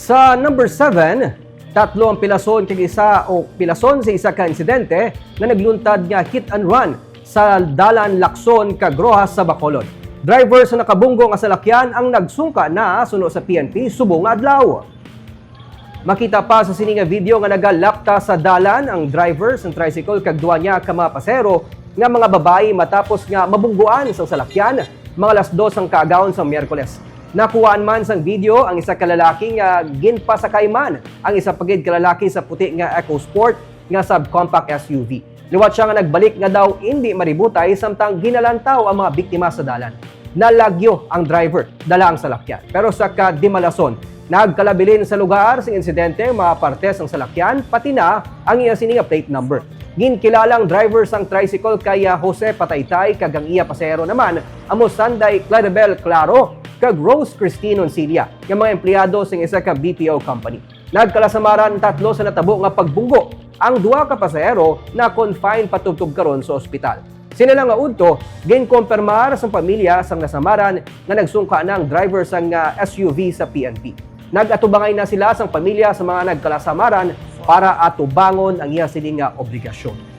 Sa number 7, tatlo ang pilason kay isa o pilason sa isa ka insidente na nagluntad nga hit and run sa Dalan Lakson Kagrohas sa Bacolod. Driver sa nakabunggo nga salakyan ang nagsungka na suno sa PNP subong adlaw. Makita pa sa sininga video nga nagalapta sa dalan ang driver sa tricycle kag duwa niya ka mga pasero nga mga babae matapos nga mabungguan sa salakyan mga alas 2 ang kaagawon sa Miyerkules. Nakuhaan man sang video ang isa ka lalaki nga ginpasakay man ang isa pagid ka lalaki sa puti nga EcoSport nga subcompact SUV. Liwat siya nga nagbalik nga daw hindi maributay samtang ginalantaw ang mga biktima sa dalan. Nalagyo ang driver, dala ang salakyan. Pero sa kadimalason, nagkalabilin sa lugar sa insidente ang mga partes ng salakyan, pati na ang iya sininga plate number. Ginkilalang driver sang tricycle kaya Jose Pataytay kag ang iya pasero naman amo Sanday Claribel Claro kag Rose Christine Oncilia nga mga empleyado sa isa ka BPO company. Nagkalasamaran tatlo sa natabo nga pagbunggo ang duha ka pasahero na confined patubtog karon sa ospital. Sila lang nga udto, ginkonfirmar sa pamilya sang nasamaran nga nagsungka ng driver sang SUV sa PNP. Nagatubangay na sila sang pamilya sa mga nagkalasamaran para atubangon ang iya sining nga obligasyon.